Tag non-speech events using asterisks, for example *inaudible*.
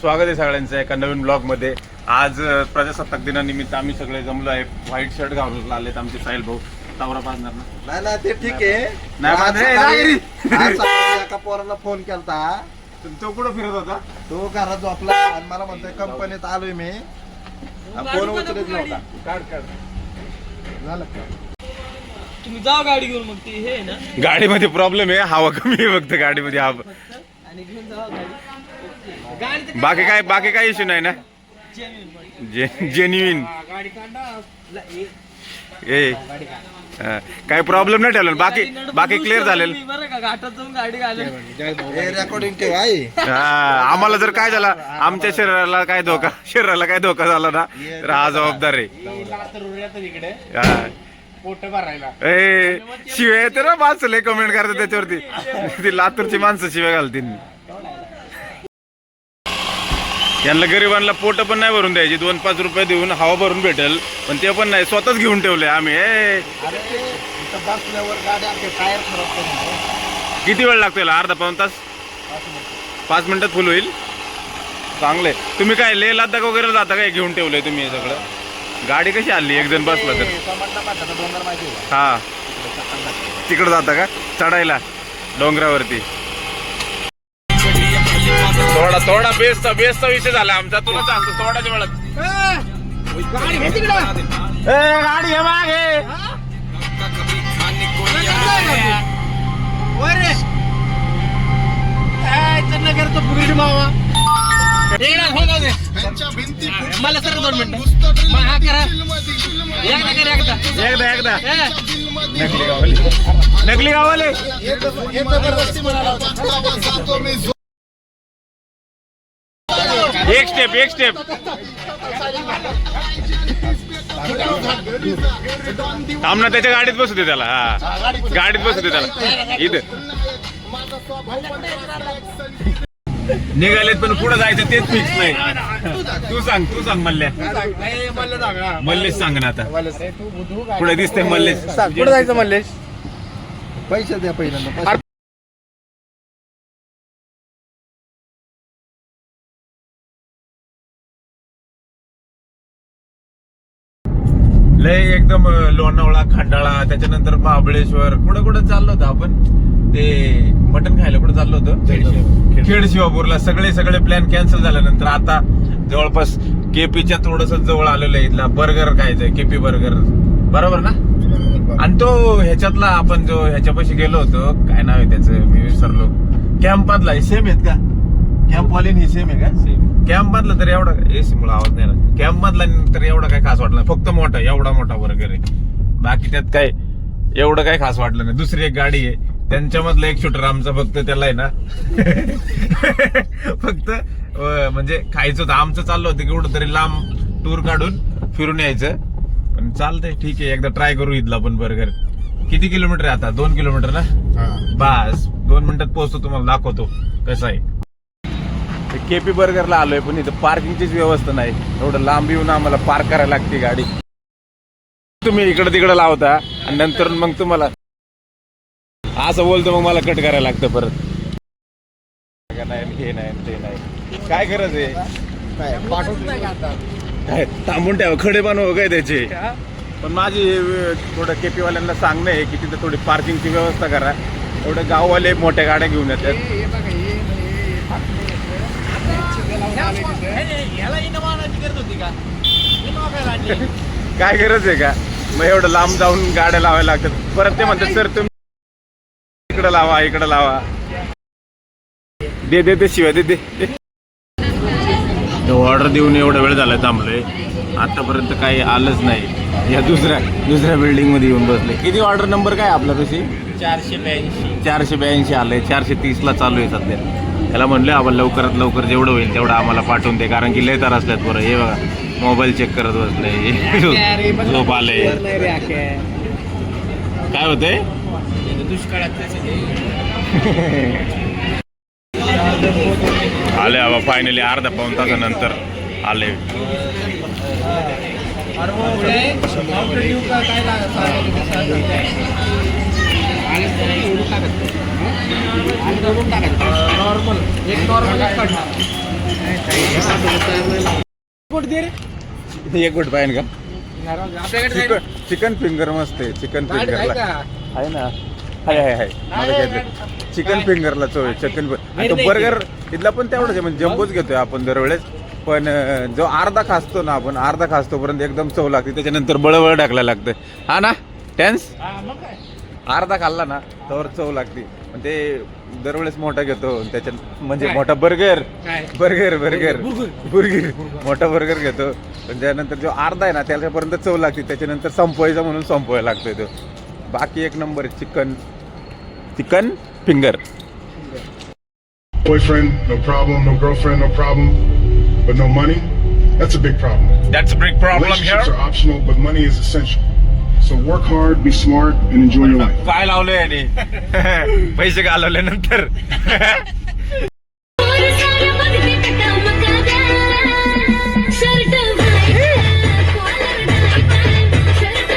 स्वागत आहे सगळ्यांचं एका नवीन ब्लॉगमध्ये आज प्रजासत्ताक दिनानिमित्त आम्ही सगळे जमलो आहे. व्हाईट शर्ट घालून आलेत आमचे साहिल भाऊ. तावरा बांधणार ना? नाही ते ठीक आहे. नाही, एका पोराला फोन केलता. तो कुठं फिरत होता? तो घरात झोपला. आणि मला म्हणतोय कंपनीत आलोय मी. फोन उचलत नव्हता. काढ काढ. झालं. का तुम्ही जा गाडी घेऊन मग ती हे ना. गाडीमध्ये प्रॉब्लेम आहे. हवा कमी आहे फक्त गाडीमध्ये. हवा आणि घेऊन जा गाडी. बाकी काय बाकी काय इश्यू नाही ना? genuine गाडी. जे जेन्युइन गाडी काढा ला- हे, ए. हा, काय प्रॉब्लेम नाही ठेवला. बाकी बाकी क्लिअर झालेलं. आम्हाला जर काय झाला आमच्या शरीराला काय धोका शरीराला काय धोका झाला ना तर हा जबाबदार आहे. इकडे. पोट भरायला ए शिवाय येते ना माणसं लय कमेंट करतात त्याच्यावरती. ती लातूरची माणसं शिवाय घालतील. यांना गरिबांना पोट पण नाही भरून द्यायची. दोन पाच रुपये देऊन हवा भरून भेटेल. पण ते पण नाही. स्वतःच घेऊन ठेवले आम्ही. ए किती वेळ लागतो याला? अर्धा पाऊन तास? पाच मिनिटात फुल होईल. चांगले तुम्ही काय लेह लद्दाख वगैरे जाता काय? घेऊन ठेवलंय तुम्ही हे सगळं? गाडी कशी आली एक जण बसला तर. हा. तिकडं जाता का? चढायला. डोंगरावरती. थोडा थोडा बेसचा बेसचा विषय झाला आमचा. तुला सांगतो वेळात. ए, गाडी घे मागे. मला सर दोन मिनिटं. मग हा करा. एकदा करा एकदा. एकदा एकदा. ए, नकली गावाले नकली गावाले एक स्टेप एक स्टेप थांब ना त्याच्या गाडीत बसू दे त्याला. हा. गाडीत बसू दे त्याला. इथं. निघालेत पण पुढे जायचं तेच फिक्स नाही. तू सांग तू सांग मल्ल्या. मल्लेश सांग ना आता. पुढे दिसतंय मल्लेश. पुढे जायचं मल्लेश? पैसे द्या पहिल्यांदा लय एकदम लोणावळा खंडाळा त्याच्यानंतर महाबळेश्वर कुठं कुठं चाललो होतो आपण? ते मटन खायला कुठं चाललो होतो? खेड शिवापूरला सगळे सगळे प्लॅन कॅन्सल झाल्यानंतर आता जवळपास केपीच्या थोडस जवळ आलेलं आहे इथला. बर्गर खायचंय केपी बर्गर बरोबर ना? आणि तो ह्याच्यातला आपण जो ह्याच्यापाशी गेलो होतो काय नाव आहे त्याचं? मी विसरलो. कॅम्प मधला सेम आहेत का? कॅम्प वाले ही सेम आहे का? कॅम्प मधला तर एवढा एसी मुळे आवाज नाही कॅम्प मधला तर एवढा काय खास वाटलं. फक्त मोठा एवढा मोठा बर्गर आहे. बाकी त्यात काय? एवढं काय खास वाटलं नाही. दुसरी एक गाडी आहे. त्यांच्यामधलं एक शूटर आमचा फक्त त्याला आहे ना. *laughs* फक्त म्हणजे खायचं होतं. आमचं चाललं होतं की कुठं तरी लांब टूर काढून फिरून यायचं. पण चालतंय ठीक आहे. एकदा ट्राय करू इथला पण बर्गर किती किलोमीटर आहे आता? दोन किलोमीटर ना? बस. दोन मिनिटात पोहोचतो तुम्हाला दाखवतो. कसं आहे? केपी बर्गरला आलोय पण इथं पार्किंगचीच व्यवस्था नाही. एवढं लांब येऊन आम्हाला पार्क करायला लागते गाडी. तुम्ही इकडं तिकडं लावता आणि नंतर मग तुम्हाला असं बोलतो मग मला कट करायला लागतं परत. नाही हे नाही ते नाही. काय गरज आहे? काय, नाही आता? थांबून ठेवा खडे बनव काय हो त्याचे. पण माझी थोडं केपी वाल्यांना सांगणं आहे की तिथं थोडी पार्किंगची व्यवस्था करा. एवढे गाववाले मोठ्या गाड्या घेऊन येतात याला इनोवा आणायची गरज होती का इनोवा काय गरज आहे का? मग एवढं लांब जाऊन गाड्या लावायला लागतात. परत ते म्हणतात सर तुम्ही इकडं लावा इकडं लावा. दे दे दे शिवाय दे दे. ऑर्डर देऊन एवढा वेळ झाला थांबलोय. आतापर्यंत काही आलंच नाही. या दुसऱ्या दुसऱ्या बिल्डिंगमध्ये येऊन बसले किती ऑर्डर नंबर काय आपला कशी चारशे ब्याऐंशी. चारशे ब्याऐंशी आलंय. चारशे तीस ला चालू आहे सध्या. त्याला म्हणलं आपण लवकरात लवकर जेवढं होईल तेवढं आम्हाला पाठवून दे कारण की लय तर असल्यात बरं हे बघा मोबाईल चेक करत बसले झोप आले काय होते आले बाबा फायनली अर्धा पाऊन तासानंतर आले नॉर्मल एक नॉर्मल एक एक गुट पाहिजे का? चिकन चिकन फिंगर मस्त आहे चिकन फिंगरला? आहे ना? आहे मला घ्यायचं चिकन फिंगरला चव आहे चिकन. बर्गर इथला पण तेवढंच आहे म्हणजे जम्बोच घेतोय आपण दरवेळेस. पण जो अर्धा खासतो ना आपण अर्धा खासतोपर्यंत एकदम चव लागते. त्याच्यानंतर बळबळ टाकला लागतं हा ना? टेन्स अर्धा खाल्ला ना तर चव लागते. पण ते दरवेळेस मोठा घेतो त्याच्यात म्हणजे काय? मोठा बर्गर काय? Burger burger बुर्गर. बुर्गर मोठा बर्गर घेतो पण त्यानंतर जो अर्धा आहे ना त्याच्यापर्यंत चव लागते त्याच्यानंतर संपवायचा म्हणून संपवायला लागतोय तो बाकी एक number chicken chicken finger boyfriend, no problem. No girlfriend, no problem. But no money, that's a big problem. That's big Relationships are optional, but money is essential. So work hard, be smart, and enjoy your life. *laughs* काय लावलंय आणि पैसे घालवल्यानंतर *laughs*